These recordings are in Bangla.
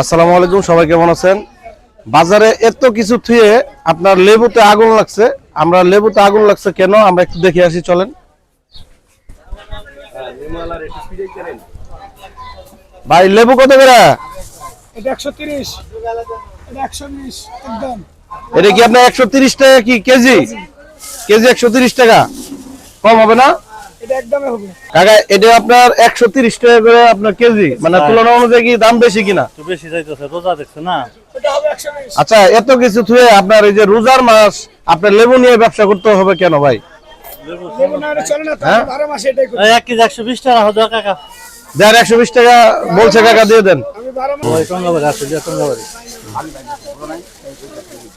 আসসালামু আলাইকুম সবাই কেমন আছেন? বাজারে এত কিছু থুয়ে আপনার লেবুতে আগুন লাগছে। আমরা লেবুতে আগুন লাগছে কেন? আমরা একটু দেখে আসি চলেন। ভাই লেবু কত করে? এটা কি আপনার একশো তিরিশ টাকা কি কেজি? কেজি একশো তিরিশ টাকা। কম হবে না? কাকা এটা আপনার একশো তিরিশ টাকা করে আপনার কেজি। মানে তুলনা অনুযায়ী কি দাম বেশি কিনা? বেশি যাইতেছে রোজা দেখছে না? এটা হবে একশো বিশ। আচ্ছা এত কিছু থুয়ে আপনার এই যে রোজার মাস আপনার লেবু নিয়ে ব্যবসা করতে হবে কেন ভাই? লেবু না হলে চলে না তো হ্যাঁ? আমি বারো মাসে এটাই করি এই এক কেজি একশো বিশ টাকা হতো একশো বিশ টাকা বলছে কাকা দিয়ে দেন।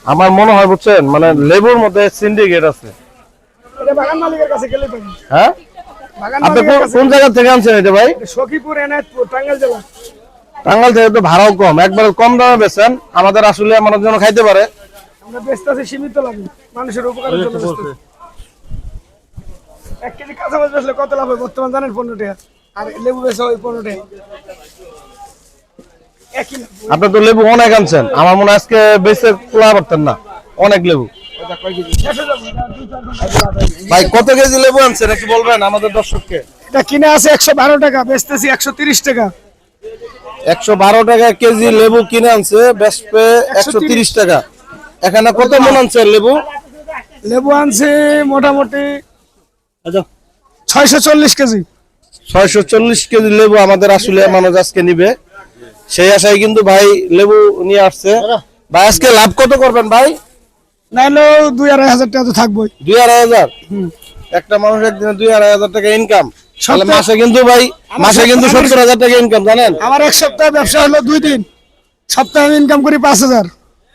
আমার মনে হয় বুঝছেন মানে লেবুর মধ্যে সিন্ডিকেট আছে। এটা বাগান মালিকের কাছে গেলে পাবি হ্যাঁ? আপনি কোন- জায়গা থেকে আনছেন এটা ভাই? সখীপুর এনায়তপুর টাঙ্গাইল জেলা। টাঙ্গাল থেকে তো ভাড়াও কম। একবার কম দামে বেচেন। আমাদের আসলে আমার জন্য খাইতে পারে। আমরা ব্যস্ত আছি সীমিত লাভ মানুষের উপকারের জন্য এক কেজি কাঁচা মাছ বেচলে কত লাভ হয়? বর্তমান জানেন পনেরো টাকা। আর লেবু বেচা ওই পনেরো টাকা। একই আপনি তো লেবু অনেক আনছেন। আমার মনে হয় আজকে বেচে খোলা পারতেন না। অনেক লেবু। ভাই কত কেজি লেবু আনছেন? একটু বলবেন আমাদের দর্শককে। এটা কিনে আছে একশো বারো টাকা বেচতেছি একশো তিরিশ টাকা। একশো বারো টাকা কেজি লেবু কিনে আনছে বেচবে একশো তিরিশ টাকা। এখানে কত মন আনছেন লেবু? লেবু আনছে মোটামুটি আচ্ছা। ছয়শো চল্লিশ কেজি। ছয়শো চল্লিশ কেজি লেবু আমাদের আসলে মানুষ আজকে নিবে। সেই আশায় কিন্তু ভাই লেবু নিয়ে আসছে। ভাই আজকে লাভ কত করবেন ভাই? নাইলেও দুই আড়াই হাজার টাকা তো থাকবোই। দুই আড়াই হাজার? একটা মানুষ একদিনে দুই আড়াই হাজার টাকা ইনকাম তাহলে মাসে কিন্তু ভাই মাসে কিন্তু সত্তর হাজার টাকা ইনকাম জানেন? আমার এক সপ্তাহ ব্যবসা হলো দুই দিন। সপ্তাহে আমি ইনকাম করি পাঁচ হাজার।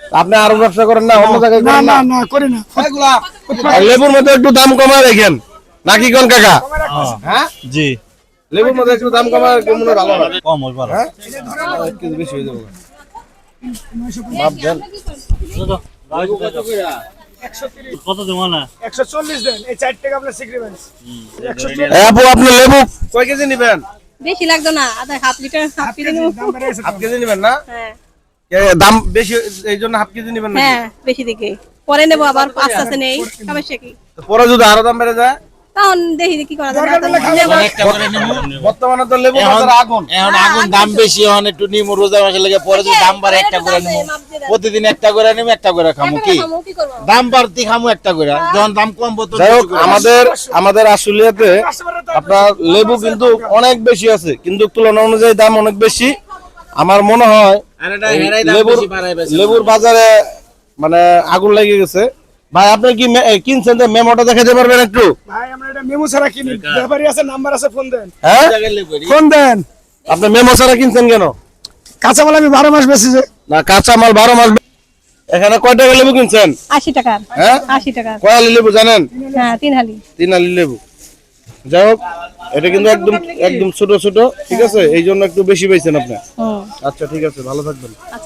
আপনি আরও ব্যবসা করেন না অন্য জায়গায় না না? না করি না। লেবুর মধ্যে একটু দাম কমায় রেখেন নাকি কোন কাকা? হ্যাঁ? জি। লেবুর মধ্যে একটু দাম কমায় মনে ভালো হয়। কম ভালো। হ্যাঁ? বেশি হয়ে যাবে। মাপ দেন। কত? দেবো না? একশো চল্লিশ দেন এই চার টাকা আপনার সিক্রিমেন্ট একশো আপু আপনি লেবু কয় কেজি নেবেন? বেশি লাগতো না আধা হাফ লিটার হাফ কেজি। হাফ নেবেন না? হ্যাঁ। দাম বেশি এই জন্য হাফ কেজি নেবেন হ্যাঁ বেশি দিকে। পরে নেব আবার আস্তে আস্তে নেই সমস্যা কি? পরে যদি আরও দাম বেড়ে যায়? তখন দেখি কি করা যায়। বর্তমানে তো লেবু আগুন। এখন আগুন দাম বেশি। এখন একটু নিমু রোজা মাসে লেগে পরে যদি দাম বাড়ে একটা করে নিমু। প্রতিদিন একটা করে নিমু একটা করে খামু কি? দাম বাড়তি খামু একটা করে। যখন দাম কমবো তো। আমাদের আমাদের আসলিয়াতে আপনার লেবু কিন্তু অনেক বেশি আছে কিন্তু তুলনা অনুযায়ী দাম অনেক বেশি। আমার মনে হয় লেবুর। লেবুর বাজারে মানে আগুন লেগে গেছে। ভাই আপনি কি মে- কিনছেন যে মেমোটা দেখাতে পারবেন একটু? ভাই আমরা মেমো ছাড়া কিনি ব্যাপারী আছে নাম্বার আছে ফোন দেন। হ্যাঁ। ফোন দেন। আপনি মেমো ছাড়া কিনছেন কেন? কাঁচামাল আমি বারো মাস বেশি না কাঁচা মাল বারো মাস এখানে কয় টাকা লেবু কিনছেন? আশি টাকার হ্যাঁ? আশি কয় লেবু জানেন? হ্যাঁ তিন হালি। তিন আলি লেবু। যাই হোক এটা কিন্তু একদম একদম ছোট ছোট ঠিক আছে? এই জন্য একটু বেশি পাইছেন আপনি। আচ্ছা ঠিক আছে ভালো থাকবেন।